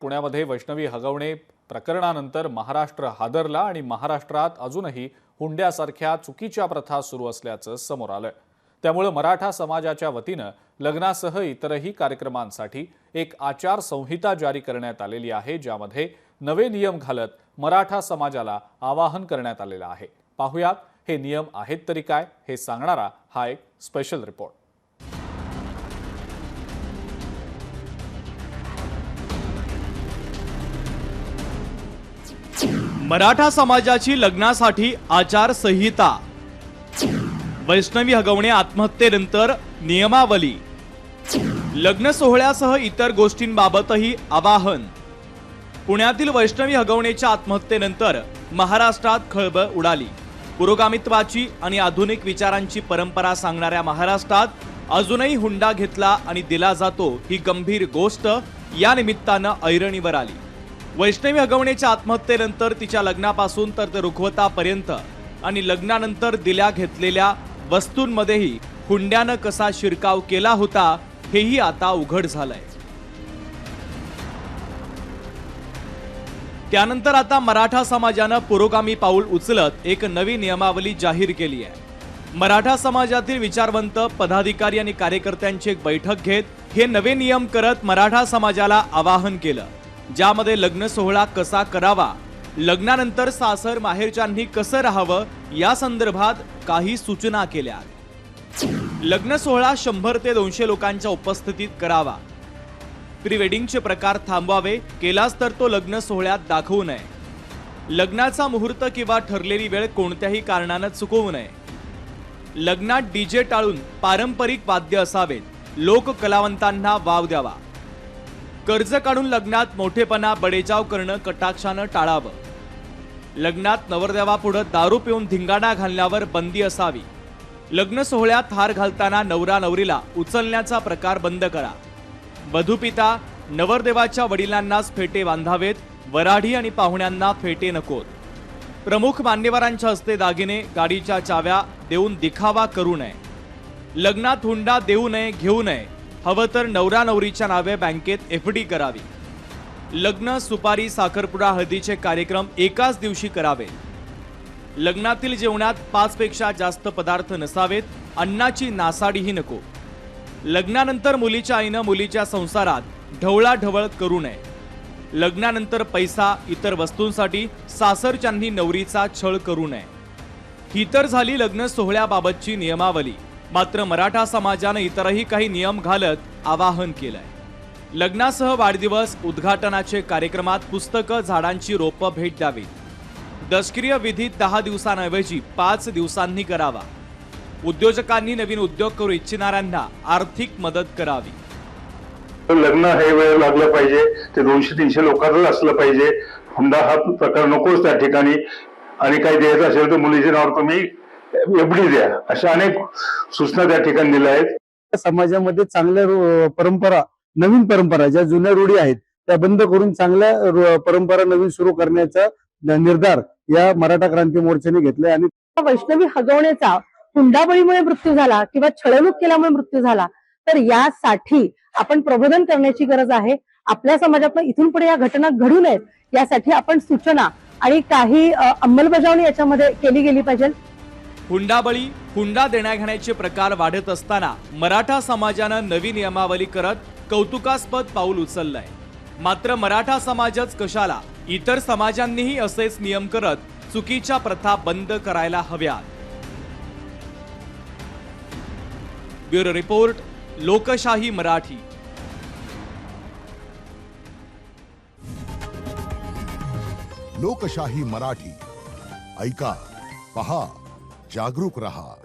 पुण्यामध्ये वैष्णवी हगवणे प्रकरणानंतर महाराष्ट्र हादरला आणि महाराष्ट्रात अजूनही हुंड्यासारख्या चुकीच्या प्रथा सुरू असल्याचं समोर आलं त्यामुळे मराठा समाजाच्या वतीनं लग्नासह इतरही कार्यक्रमांसाठी एक आचारसंहिता जारी करण्यात आलेली आहे ज्यामध्ये नवे नियम घालत मराठा समाजाला आवाहन करण्यात आलेलं आहे. पाहुयात हे नियम आहेत तरी काय हे सांगणारा हा एक स्पेशल रिपोर्ट मराठा समाजाची लग्नासाठी आचारसंहिता. वैष्णवी हगवणे आत्महत्येनंतर नियमावली. लग्न सोहळ्यासह इतर गोष्टींबाबतही आवाहन. पुण्यातील वैष्णवी हगवणेच्या आत्महत्येनंतर महाराष्ट्रात खळबळ उडाली. पुरोगामित्वाची आणि आधुनिक विचारांची परंपरा सांगणाऱ्या महाराष्ट्रात अजूनही हुंडा घेतला आणि दिला जातो ही गंभीर गोष्ट या निमित्तानं ऐरणीवर आली. वैष्णवी अगवणेच्या आत्महत्येनंतर तिच्या लग्नापासून तर ते रुखवतापर्यंत आणि लग्नानंतर दिल्या घेतलेल्या वस्तूंमध्येही हुंड्यानं कसा शिरकाव केला होता हेही आता उघड झालंय. त्यानंतर आता मराठा समाजानं पुरोगामी पाऊल उचलत एक नवी नियमावली जाहीर केली आहे. मराठा समाजातील विचारवंत पदाधिकारी आणि कार्यकर्त्यांची एक बैठक घेत हे नवे नियम करत मराठा समाजाला आवाहन केलं. ज्यामध्ये लग्न सोहळा कसा करावा लग्नानंतर सासर माहेरच्यांनी कसं राहावं या संदर्भात काही सूचना केल्या. लग्न सोहळा शंभर ते दोनशे लोकांच्या उपस्थितीत करावा. प्री वेडिंगचे प्रकार थांबवावे केलाच तर तो लग्न सोहळ्यात दाखवू नये. लग्नाचा मुहूर्त किंवा ठरलेली वेळ कोणत्याही कारणानं चुकवू नये. लग्नात डीजे टाळून पारंपरिक वाद्य असावेत. लोक कलावंतांना वाव द्यावा. कर्ज काढून लग्नात मोठेपणा बडेजाव करणं कटाक्षानं टाळावं. लग्नात नवरदेवापुढं दारू पिऊन धिंगाणा घालण्यावर बंदी असावी. लग्न सोहळ्यात हार घालताना नवरा नवरीला उचलण्याचा प्रकार बंद करा. वधूपिता नवरदेवाच्या वडिलांनाच फेटे बांधावेत वराढी आणि पाहुण्यांना फेटे नकोत. प्रमुख मान्यवरांच्या हस्ते दागिने गाडीच्या चाव्या देऊन दिखावा करू नये. लग्नात हुंडा देऊ नये घेऊ नये. हवं तर नवरा नवरीच्या नावे बँकेत एफ डी करावी. लग्न सुपारी साखरपुडा हळदीचे कार्यक्रम एकाच दिवशी करावे. लग्नातील जेवणात पाचपेक्षा जास्त पदार्थ नसावेत अन्नाची नासाडीही नको. लग्नानंतर मुलीच्या आईनं मुलीच्या संसारात ढवळाढवळ करू नये. लग्नानंतर पैसा इतर वस्तूंसाठी सासरच्यांनी नवरीचा छळ करू नये. ही तर झाली लग्न सोहळ्याबाबतची नियमावली. मात्र मराठा समाजानं इतरही काही नियम घालत आवाहन केलंय. लग्नासह वाढदिवस उद्घाटनाचे कार्यक्रमात पुस्तकं झाडांची रोपं भेट द्यावी. दशक्रिय विधी दहा दिवसांऐवजी पाच दिवसांनी करावा. उद्योजकांनी नवीन उद्योग करू इच्छिणाऱ्यांना आर्थिक मदत करावी. लग्न हे वेळ लागलं पाहिजे ते दोनशे तीनशे लोकांना असलं पाहिजे. हुंडा हा प्रकार नकोच त्या ठिकाणी. आणि काही द्यायचं असेल तर मुलीचे नावावर तुम्ही एफडी द्या अशा अनेक सूचना त्या ठिकाणी दिल्या आहेत. समाजामध्ये चांगल्या परंपरा नवीन परंपरा ज्या जुन्या रूढी आहेत त्या बंद करून चांगल्या परंपरा नवीन सुरू करण्याचा निर्धार या मराठा क्रांती मोर्चाने घेतलाय आणि वैष्णवी हगवण्याचा हुंडाबळीमुळे मृत्यू झाला किंवा छळवणूक केल्यामुळे मृत्यू झाला तर यासाठी आपण प्रबोधन करण्याची गरज आहे. आपल्या समाजात इथून पुढे या घटना घडू नयेत यासाठी आपण सूचना आणि काही अंमलबजावणी याच्यामध्ये केली गेली पाहिजे. हुंडाबळी हुंडा देण्याघेण्याचे प्रकार वाढत असताना मराठा समाजानं नवी नियमावली करत कौतुकास्पद पाऊल उचललंय. मात्र मराठा समाजच कशाला इतर समाजांनीही असेच नियम करत चुकीच्या प्रथा बंद करायला हव्यात. ब्युरो रिपोर्ट लोकशाही मराठी. लोकशाही मराठी. ऐका पहा. जागरूक रहा।